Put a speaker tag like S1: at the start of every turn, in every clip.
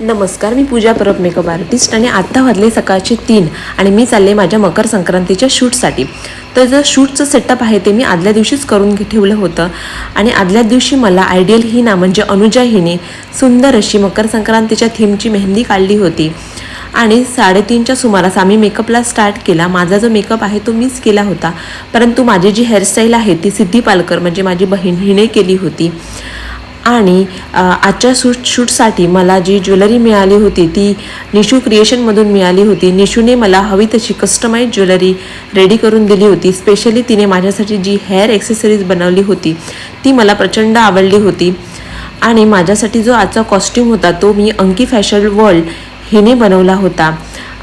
S1: नमस्कार मी Pooja Parab makeup artist आणि आत्ता वाजले सकाळचे तीन आणि मी चालले माझ्या मकर संक्रांतीच्या शूटसाठी. तर जर शूटचं सेटअप आहे ते मी आदल्या दिवशीच करून घे- ठेवलं होतं. आणि आदल्या दिवशी मला आयडियल हिना म्हणजे अनुजा हिने सुंदर अशी मकर संक्रांतीच्या थीमची मेहंदी काढली होती. आणि साडेतीनच्या सुमारास आम्ही मेकअपला स्टार्ट केला. माझा जो मेकअप आहे तो मीच केला होता. परंतु माझी जी हेअरस्टाईल आहे ती सिद्धी पालकर म्हणजे माझी बहीण हिने केली होती. आणि आजच्या शूट शूटसाठी मला जी ज्वेलरी मिळाली होती ती निशू क्रिएशनमधून मिळाली होती. निशूने मला हवी तशी कस्टमाइज ज्वेलरी रेडी करून दिली होती. स्पेशली तिने माझ्यासाठी जी हेअर एक्सेसरीज बनवली होती ती मला प्रचंड आवडली होती. आणि माझ्यासाठी जो आजचा कॉस्ट्यूम होता तो मी अंकी फॅशन वर्ल्ड हिने बनवला होता.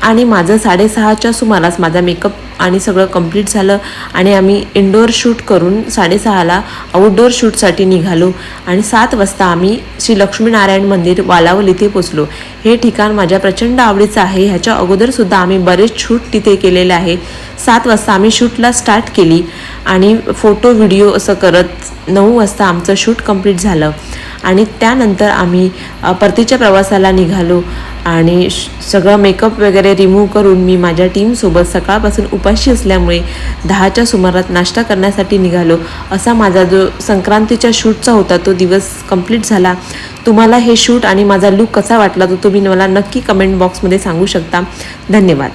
S1: आणि माझं साडेसहाच्या सुमारास माझा मेकअप आणि सगळं कंप्लीट झालं आणि आम्ही इंडोअर शूट करून साडेसहाला आउटडोअर शूटसाठी निघालो. आणि सात वाजता आम्ही श्री लक्ष्मीनारायण मंदिर वालावल इथे पोचलो हे ठिकाण माझ्या प्रचंड आवडीचं आहे. ह्याच्या अगोदरसुद्धा आम्ही बरेच शूट तिथे केलेले आहे. सात वाजता आम्ही शूटला स्टार्ट केली आणि फोटो व्हिडिओ असं करत नऊ वाजता आमचं शूट कंप्लीट झालं. आणि त्यानंतर आम्ही परतीच्या प्रवासाला निघालो. आणि श- सगळं मेकअप वगैरे रिमूव्ह करून मी माझ्या टीमसोबत सकाळपासून उपाशी असल्यामुळे दहाच्या सुमारात नाश्ता करण्यासाठी निघालो. असा माझा जो संक्रांतीच्या शूटचा होता तो दिवस कंप्लीट झाला. तुम्हाला हे शूट आणि माझा लूक कसा वाटला तो तुम्ही मला नक्की कमेंट बॉक्समध्ये सांगू शकता. धन्यवाद.